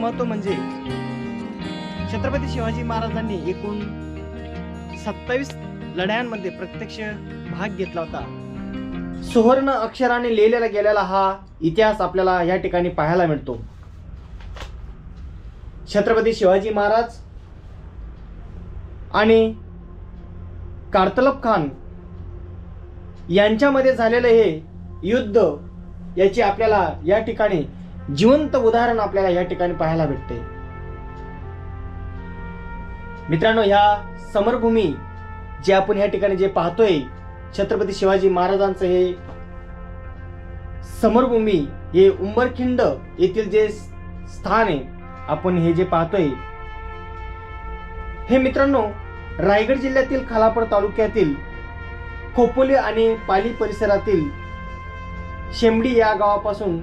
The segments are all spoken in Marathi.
महत्त्व म्हणजे छत्रपती शिवाजी महाराजांनी एकूण सत्तावीस लढ्यांमध्ये प्रत्यक्ष भाग घेतला होता. सुवर्ण अक्षराने लिहिलेला गेलेला हा इतिहास आपल्याला या ठिकाणी पाहायला मिळतो. छत्रपती शिवाजी महाराज आणि कार्तलब खान यांच्यामध्ये झालेलं हे युद्ध याची आपल्याला या ठिकाणी जिवंत उदाहरण आपल्याला या ठिकाणी पाहायला भेटते. मित्रांनो ह्या समरभूमी जे आपण या ठिकाणी जे पाहतोय छत्रपती शिवाजी महाराजांचं हे समरभूमी हे उंबरखिंड येथील जे स्थान आहे आपण हे जे पाहतोय हे मित्रांनो रायगड जिल्ह्यातील खालापूर तालुक्यातील खोपोली आणि पाली परिसरातील शेंबडी या गावापासून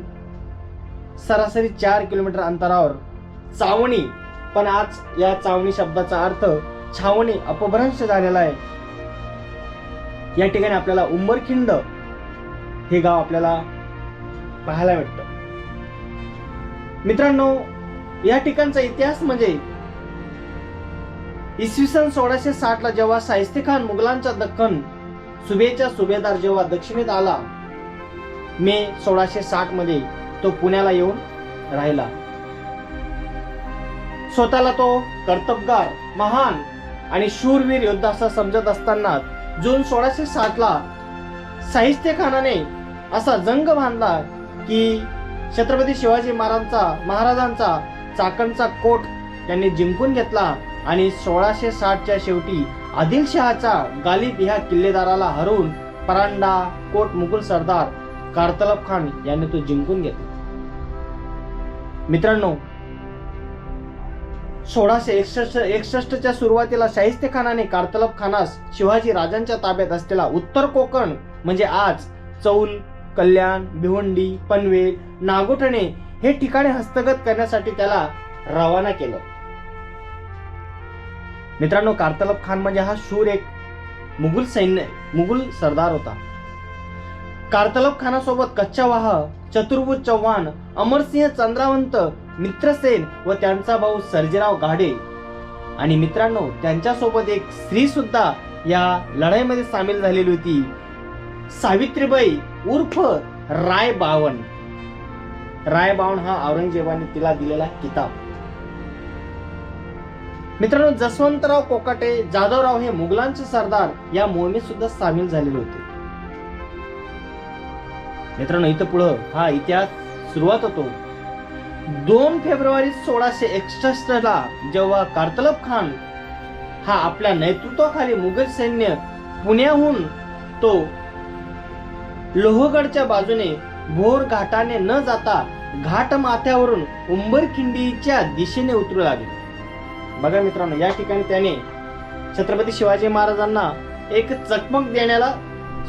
सरासरी चार किलोमीटर अंतरावर चावणी. पण आज या चावणी शब्दाचा अर्थ छावणी अपभ्रंश झालेला आहे. या ठिकाणी आपल्याला उंबरखिंड हे गाव आपल्याला पाहायला भेटतं. मित्रांनो या ठिकाणचा इतिहास म्हणजे इसवी सन सोळाशे साठ ला जेव्हा साहिस्ते खान मुघलांच्या दख्खन सुभेचा सुभेदार जेव्हा दक्षिणेत आला मे सोळाशे साठमध्ये तो पुण्याला येऊन राहिला. स्वतःला तो कर्तबगार महान आणि शूरवीर योद्धा असा समजत असताना जून सोळाशे सातला साहित्य खानाने असा जंग बांधला की छत्रपती शिवाजी महाराजांचा महाराजांचा चाकणचा कोट त्यांनी जिंकून घेतला आणि सोळाशे साठच्या शेवटी आदिलशहाचा गालिब ह्या किल्लेदाराला हरवून परांडा कोट मुघल सरदार कार्तलब खान यांनी तो जिंकून घेतला. मित्रांनो सोळाशे एकसष्ट एकसष्टच्या सुरुवातीला शाहिस्ते खानाने कार्तलब खानास शिवाजी राजांच्या ताब्यात असलेला उत्तर कोकण म्हणजे आज चौल कल्याण भिवंडी पनवेल नागोठणे हे ठिकाणे हस्तगत करण्यासाठी त्याला रवाना केलं. मित्रांनो कार्तलब खान म्हणजे हा शूर एक मुघल सैन्य मुघल सरदार होता. कार्तलब खानासोबत कच्चा वाह चतुर्भुज चव्हाण अमरसिंह चंद्रावंत मित्रसेन व त्यांचा भाऊ सर्जेराव गाडे आणि मित्रांनो त्यांच्यासोबत एक स्त्री सुद्धा या लढाईमध्ये सामील झालेली होती. सावित्रीबाई उर्फ राय बावन राय बावन हा औरंगजेबाने तिला दिलेला किताब. मित्रांनो जसवंतराव कोकाटे जाधवराव हे मुघलांचे सरदार या मोहिमेत सुद्धा सामील झालेले होते. मित्रांनो इथं पुढं हा इतिहास सुरुवात होतो. दोन फेब्रुवारी सोळाशे एकसष्ट ला जेव्हा कार्तलब खान हा आपल्या नेतृत्वाखाली मुघल सैन्य पुण्याहून तो लोहगडच्या बाजूने भोर घाटाने न जाता घाट माथ्यावरून उंबरखिंडीच्या दिशेने उतरू लागले. बघा मित्रांनो या ठिकाणी त्याने छत्रपती शिवाजी महाराजांना एक चकमक देण्याला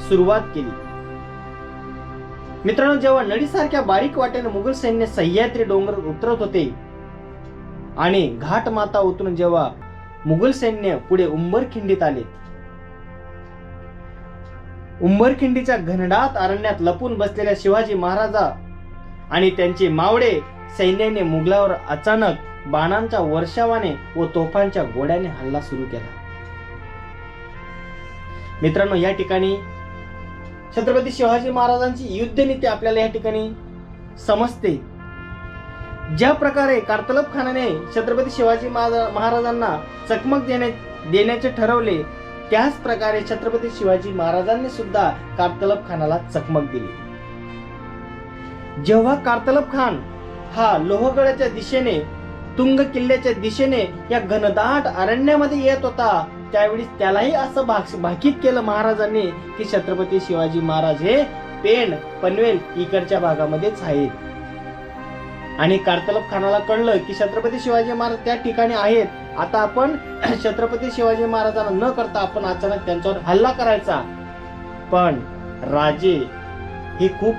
सुरुवात केली. मित्रांनो जेव्हा नडीसारख्या बारीक वाटेने मुघल सैन्य सह्याद्री डोंगर उतरत होते आणि घाट माता उतरून जेव्हा मुघल सैन्य पुढे उंबरखिंडीत आले उंबरखिंडीच्या घनडात अरण्यात लपून बसलेल्या शिवाजी महाराजा आणि त्यांचे मावडे सैन्याने मुघलावर अचानक बाणांच्या वर्षावाने व तोफांच्या गोड्याने हल्ला सुरू केला. मित्रांनो या ठिकाणी छत्रपती शिवाजी महाराजांची युद्धनीती आपल्याला या ठिकाणी समजते. ज्या प्रकारे कार्तलब खानाने छत्रपती शिवाजी महाराजांना चकमक देण्या देण्याचे ठरवले त्याच प्रकारे छत्रपती शिवाजी महाराजांनी सुद्धा कार्तलब खानाला चकमक दिली. जेव्हा कार्तलब खान हा लोहगडाच्या दिशेने तुंग किल्ल्याच्या दिशेने या घनदाट अरण्यामध्ये येत होता त्यावेळी त्यालाही असं भाग भाकीत केलं महाराजांनी की छत्रपती शिवाजी महाराज हे पेण पनवेल इकडच्या भागामध्येच आहेत. आणि कार्तलब खानाला कळलं की छत्रपती शिवाजी महाराज त्या ठिकाणी आहेत. आता आपण छत्रपती शिवाजी महाराजांना न करता आपण अचानक त्यांच्यावर हल्ला करायचा. पण राजे हे खूप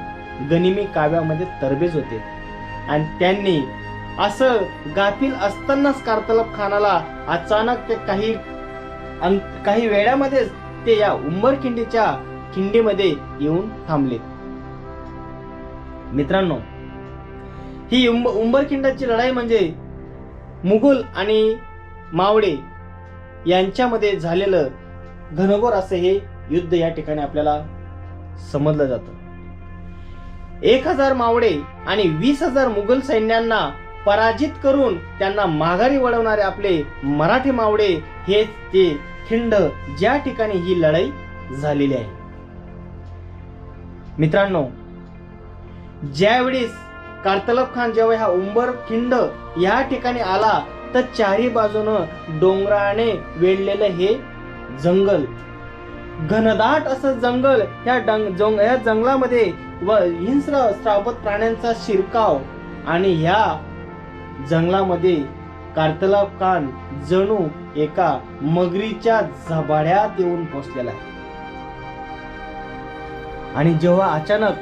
गनिमी काव्यामध्ये तरबेज होते. आणि त्यांनी असं गाफील असतानाच कार्तलब खानाला अचानक ते काही काही वेळामध्येच ते या उंबरखिंडीच्या खिंडीमध्ये येऊन थांबले. मित्रांनो ही उंब उंबरखिंडाची लढाई म्हणजे मुघल आणि मावळे यांच्यामध्ये झालेलं घनघोर असं हे युद्ध या ठिकाणी आपल्याला समजलं जातं. एक हजार मावळे आणि वीस हजार मुघल सैन्यांना पराजित करून त्यांना माघारी वळवणारे आपले मराठी मावळे हेच ते खिंड ज्या ठिकाणी ही लढाई झालेली आहे. मित्रांनो ज्यावेळेस कार्तलब खान जेव्हा हा उंबर खिंड या ठिकाणी आला तर चारी बाजूनं डोंगराने वेढलेलं हे जंगल. घनदाट असं जंगल ह्या डंग जंग या जंगलामध्ये व हिंस्र श्रावत प्राण्यांचा शिरकाव आणि ह्या जंगलामध्ये कार्तलाब खान जणू एका मगरीच्या झबाड्यात येऊन पोचलेला आहे. आणि जेव्हा अचानक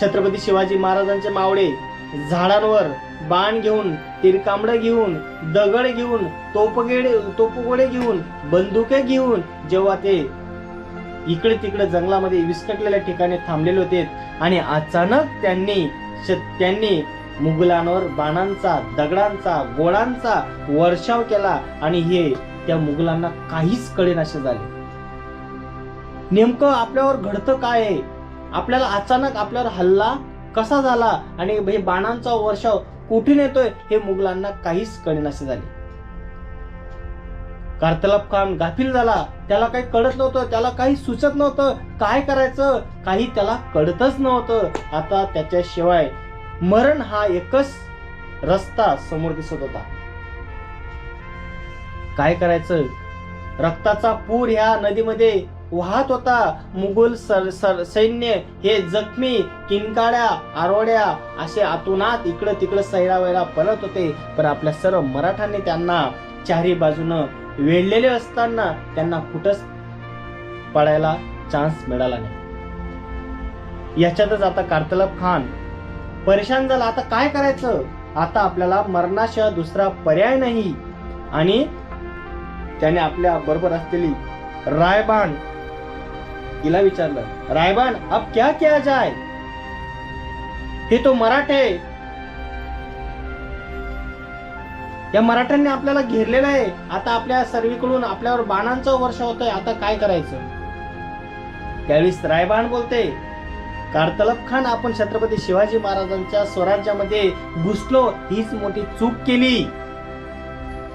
छत्रपती शिवाजी महाराजांचे मावळे झाडांवर बाण घेऊन तिरकांबड घेऊन दगड घेऊन तोपगेडे तोपगोडे घेऊन बंदुके घेऊन जेव्हा ते इकडे तिकडे जंगलामध्ये विस्कटलेल्या ठिकाणी थांबलेले होते आणि अचानक त्यांनी श- त्यांनी मुघलांवर बाणांचा दगडांचा गोळांचा वर्षाव केला आणि हे त्या मुघलांना काहीच कळेनासे झाले. नेमकं आपल्यावर घडतं काय आहे आपल्याला अचानक आपल्यावर हल्ला कसा झाला आणि हे बाणांचा वर्षाव कुठून येतोय हे मुघलांना काहीच कळेनासे झाले. कार्तलब खान गाफील झाला. त्याला काही कळत नव्हतं त्याला काही सुचत नव्हतं. काय करायचं? काही त्याला कळतच नव्हतं. आता त्याच्याशिवाय मरण हा एकच रस्ता समोर दिसत होता. काय करायचं? रक्ताचा पूर ह्या नदीमध्ये वाहत होता. मुघल सर, सर, सैन्य हे जखमी किनकाड्या आरोड्या असे आतुनात इकडं तिकडं सैरावैरा पळत होते. पण आपल्या सर्व मराठांनी त्यांना चारी बाजूनं वेढलेले असताना त्यांना कुठंच पडायला चान्स मिळाला नाही. याच्यातच आता कार्तलब खान परेशान झाला. आता काय करायचं? आता आपल्याला मरणाशिवाय दुसरा पर्याय नाही. आणि त्याने आपल्या बरोबर असलेली रायबाण हिला विचारलं रायबान अब क्या किया जाय हे तो मराठे या मराठ्यांनी आपल्याला घेरलेलं आहे. आता आपल्या सर्वीकडून आपल्यावर बाणांचा वर्ष होतोय. आता काय करायचं? त्यावेळेस रायबाण बोलते कार्तलब खान आपण छत्रपती शिवाजी महाराजांच्या स्वराज्यामध्ये घुसलो हीच मोठी चूक केली.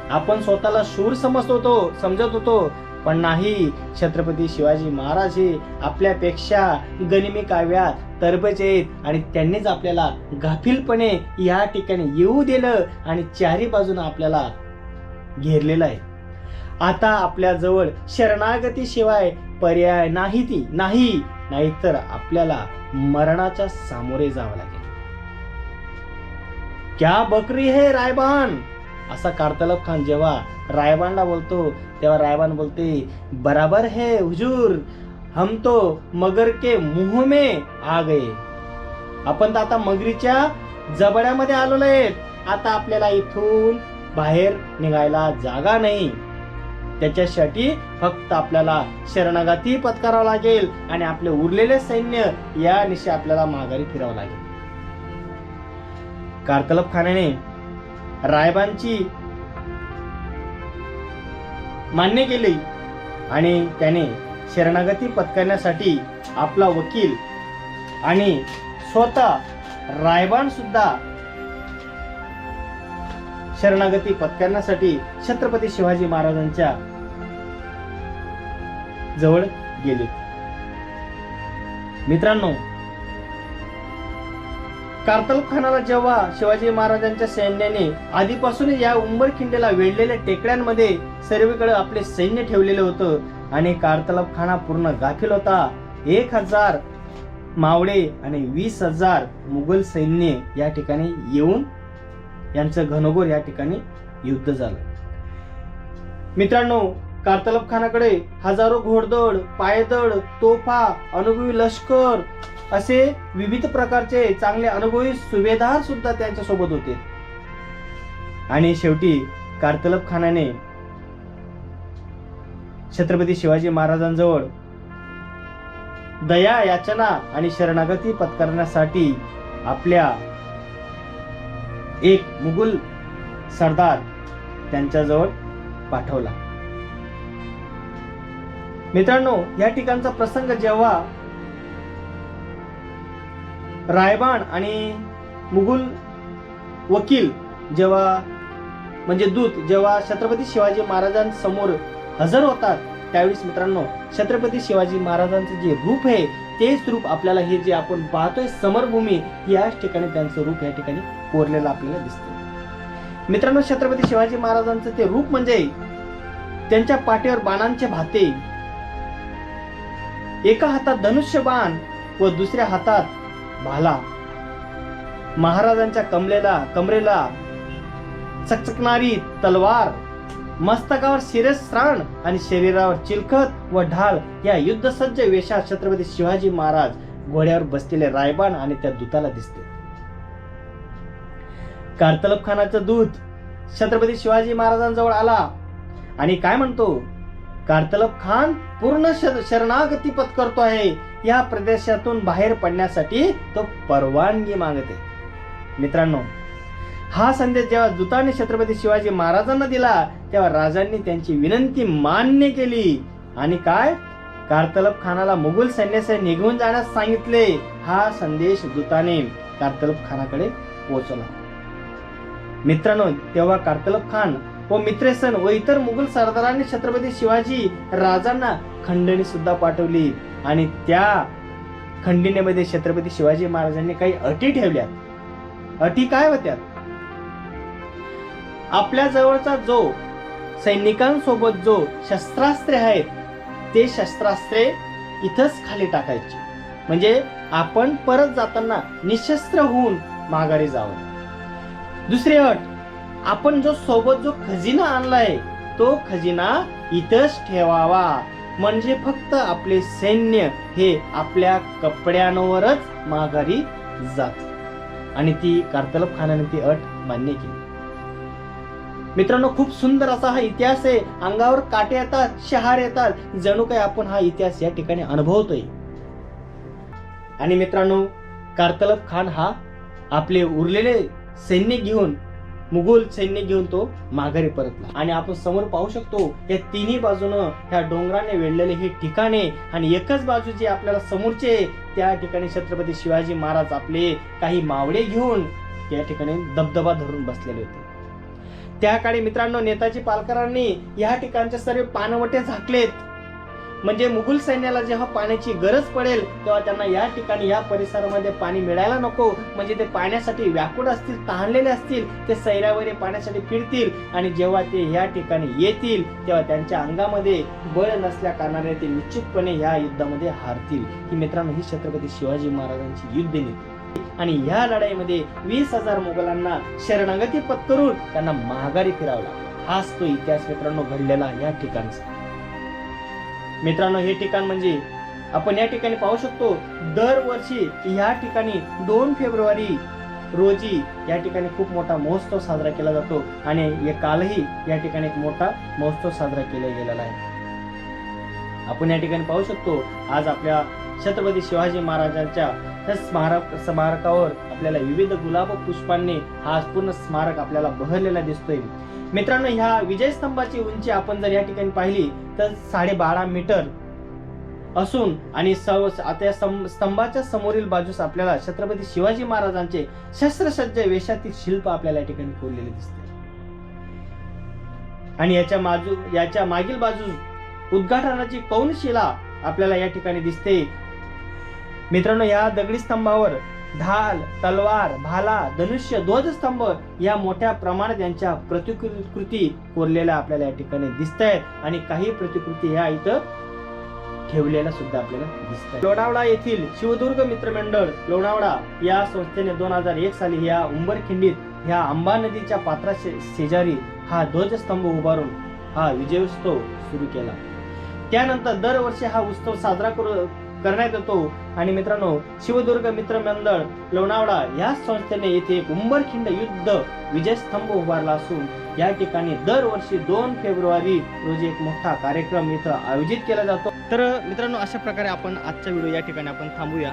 आपण स्वतःला शूर समजत होतो समजत होतो पण नाही. छत्रपती शिवाजी महाराज हे आपल्यापेक्षा गनिमी काव्यात तरबेज आहेत आणि त्यांनीच आपल्याला गाफीलपणे या ठिकाणी येऊ दिलं आणि चारी बाजूने आपल्याला घेरलेलं आहे. आता आपल्याजवळ शरणागतीशिवाय शरणागती शिवाय पर्याय नाही ती नाही. नाहीतर आपल्याला मरणाच्या सामोरे जावं लागेल. क्या बकरी हे रायबान? असा कार्तलब खान जेव्हा रायबानला बोलतो तेव्हा रायबान बोलते बराबर है हुजूर हम तो मगर के मुंह में आ गए. आपण तर आता मगरीच्या जबड्यामध्ये आलेलो आहेत. आता आपल्याला इथून बाहेर निघायला जागा नाही. त्याच्यासाठी फक्त आपल्याला शरणागती पत्करावं लागेल आणि आपले उरलेले सैन्य या निशी आपल्याला माघारी फिरावं लागेल. कार्तलब खानाने रायबांची मान्य केली आणि त्याने शरणागती पत्करण्यासाठी आपला वकील आणि स्वतः रायबान सुद्धा शरणागती पत्करण्यासाठी छत्रपती शिवाजी महाराजांच्या जवळ गेले. मित्रांनो कार्तल खानाला जेव्हा शिवाजी महाराजांच्या सैन्याने आधीपासून या उंबरखिंडीला वेढलेल्या टेकड्यांमध्ये सर्वीकडे आपले सैन्य ठेवलेलं होतं आणि कार्तलब खाना पूर्ण गाफील होता एक हजार मावळे आणि वीस हजार मुघल सैन्य या ठिकाणी येऊन यांचं घनघोर या ठिकाणी युद्ध झालं. मित्रांनो कार्तलब खानाकडे हजारो घोडदळ पायदळ तोफा अनुभवी लष्कर असे विविध प्रकारचे चांगले अनुभवी सुभेदार सुद्धा त्यांच्यासोबत होते. आणि शेवटी कार्तलब खानाने छत्रपती शिवाजी महाराजांजवळ दया याचना आणि शरणागती पत्करण्यासाठी आपल्या एक मुघल सरदार त्यांच्याजवळ पाठवला. मित्रांनो या ठिकाणचा प्रसंग जेव्हा रायबाण आणि मुघल वकील जेव्हा म्हणजे दूत जेव्हा छत्रपती शिवाजी महाराजांसमोर हजर होतात त्यावेळेस मित्रांनो छत्रपती शिवाजी महाराजांचं जे रूप आहे तेच रूप आपल्याला हे जे आपण पाहतोय समरभूमी याच ठिकाणी त्यांचं रूप या ठिकाणी कोरलेलं आपल्याला दिसतं मित्रांनो छत्रपती शिवाजी महाराजांचं ते रूप म्हणजे त्यांच्या पाठीवर बाणांचे भाते एका हातात धनुष्य बाण व दुसऱ्या हातात भाला. महाराजांच्या कमलेला कमरेला चकचकणारी तलवार मस्तकावर शिरस्त्राण आणि शरीरावर चिलखत व ढाल या युद्धसज्ज वेशात छत्रपती शिवाजी महाराज घोड्यावर बसलेले रायबान आणि त्या दूताला दिसते. कारतलब खानाचा दूत छत्रपती शिवाजी महाराजांजवळ आला आणि काय म्हणतो? कारतलब खान पूर्ण शर- शरणागती पत्करतो आहे. या प्रदेशातून बाहेर पडण्यासाठी तो परवानगी मागते. मित्रांनो हा संदेश जेव्हा दुताने छत्रपती शिवाजी महाराजांना दिला तेव्हा राजांनी त्यांची विनंती मान्य केली. आणि काय? कार्तलब खानाला मुघल सैन्याचे निघून जाण्यास सांगितले. हा संदेश दूताने कार्तलब खानाकडे पोहोचला. मित्रांनो तेव्हा कारतलब खान व मित्रेसन व इतर मुघल सरदारांनी छत्रपती शिवाजी राजांना खंडणी सुद्धा पाठवली. आणि त्या खंडणीमध्ये छत्रपती शिवाजी महाराजांनी काही अटी ठेवल्या. अटी काय होत्या? आपल्या जवळचा जो सैनिकांसोबत जो शस्त्रास्त्रे आहेत ते शस्त्रास्त्रे इथंच खाली टाकायचे. म्हणजे आपण परत जाताना निशस्त्र होऊन माघारी जावं. दुसरी अट आपण जो सोबत जो खजिना आणलाय तो खजिना इथंच ठेवावा. म्हणजे फक्त आपले सैन्य हे आपल्या कपड्यांवरच माघारी जात. आणि ती कार्तलब खानाने ती अट मान्य केली. मित्रांनो खूप सुंदर असा हा इतिहास आहे. अंगावर काटे येतात शहार येतात. जणू काही आपण हा इतिहास या ठिकाणी अनुभवतोय. आणि मित्रांनो कारतलब खान हा आपले उरलेले सैन्य घेऊन मुघल सैन्य घेऊन तो माघारी परतला. आणि आपण समोर पाहू शकतो या तिन्ही बाजूनं ह्या डोंगराने वेढलेले हे ठिकाणे आणि एकच बाजू जे आपल्याला समोरचे त्या ठिकाणी छत्रपती शिवाजी महाराज आपले काही मावळे घेऊन त्या ठिकाणी दबदबा धरून बसलेले होते. त्या काळी मित्रांनो नेताजी पालकरांनी या ठिकाणचे सर्व पानवटे झाकलेत. म्हणजे मुघल सैन्याला जेव्हा पाण्याची गरज पडेल तेव्हा त्यांना या ठिकाणी या परिसरामध्ये पाणी मिळायला नको. म्हणजे ते पाण्यासाठी व्याकुळ असतील तहानलेले असतील ते सैरावरे पाण्यासाठी फिरतील आणि जेव्हा ते या ठिकाणी येतील तेव्हा त्यांच्या अंगामध्ये बळ नसल्या कारणाने ते निश्चितपणे या युद्धामध्ये हारतील. ही मित्रांनो ही छत्रपती शिवाजी महाराजांची युद्ध नीती. आणि ह्या लढाईमध्ये वीस हजार मुघलांना शरणागती पत्करून त्यांना महागारी फिरावला हाच तो इतिहास मित्रांनो घडलेला या ठिकाणचा. मित्रांनो हे ठिकाण म्हणजे आपण या ठिकाणी पाहू शकतो दरवर्षी या ठिकाणी दोन फेब्रुवारी रोजी या ठिकाणी खूप मोठा महोत्सव साजरा केला जातो आणि कालही या ठिकाणी एक मोठा महोत्सव साजरा केला गेलेला आहे. आपण या ठिकाणी पाहू शकतो आज आपल्या छत्रपती शिवाजी महाराजांच्या स्मारक स्मारकावर आपल्याला विविध गुलाब पुष्पांनी हा पूर्ण स्मारक आपल्याला बहरलेला दिसतोय. मित्रांनो ह्या विजय स्तंभाची उंची आपण जर या ठिकाणी पाहिली तर साडेबारा मीटर असून आणि स्तंभाच्या समोरील बाजूस आपल्याला छत्रपती शिवाजी महाराजांचे शस्त्रसज्ज वेशातील शिल्प आपल्याला या ठिकाणी कोरलेले दिसते. आणि याच्या बाजू याच्या मागील बाजूस उद्घाटनाची कौनशिला आपल्याला या ठिकाणी दिसते. मित्रांनो या दगडी स्तंभावर ढाल तलवार भाला धनुष्य ध्वजस्तंभ या मोठ्या प्रमाणात यांच्या प्रतिकृती कोरलेल्या आपल्याला या ठिकाणी दिसत आहेत आणि काही प्रतिकृती ह्या इथं ठेवलेल्या सुद्धा आपल्याला दिसत लोणावळा येथील शिवदुर्ग मित्रमंडळ लोणावळा या संस्थेने दोन हजार एक साली या उंबरखिंडीत ह्या अंबा नदीच्या पात्रा शेजारी हा ध्वजस्तंभ उभारून हा विजयोत्सव सुरू केला. त्यानंतर दरवर्षी हा उत्सव साजरा करू करण्यात येतो. आणि मित्रांनो शिवदुर्ग मित्र मंडळ लोणावळा या संस्थेने येथे उंबरखिंड युद्ध विजय स्तंभ उभारला असून या ठिकाणी दरवर्षी दोन फेब्रुवारी रोजी एक मोठा कार्यक्रम इथं आयोजित केला जातो. तर मित्रांनो अशा प्रकारे आपण आजचा व्हिडिओ या ठिकाणी आपण थांबूया.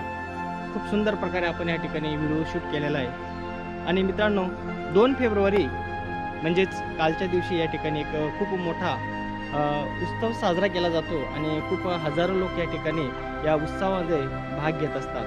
खूप सुंदर प्रकारे आपण या ठिकाणी व्हिडिओ शूट केलेला आहे. आणि मित्रांनो दोन फेब्रुवारी म्हणजेच कालच्या दिवशी या ठिकाणी एक खूप मोठा उत्सव साजरा केला जातो आणि खूप हजारो लोक या ठिकाणी या उत्सवामध्ये भाग घेत असतात.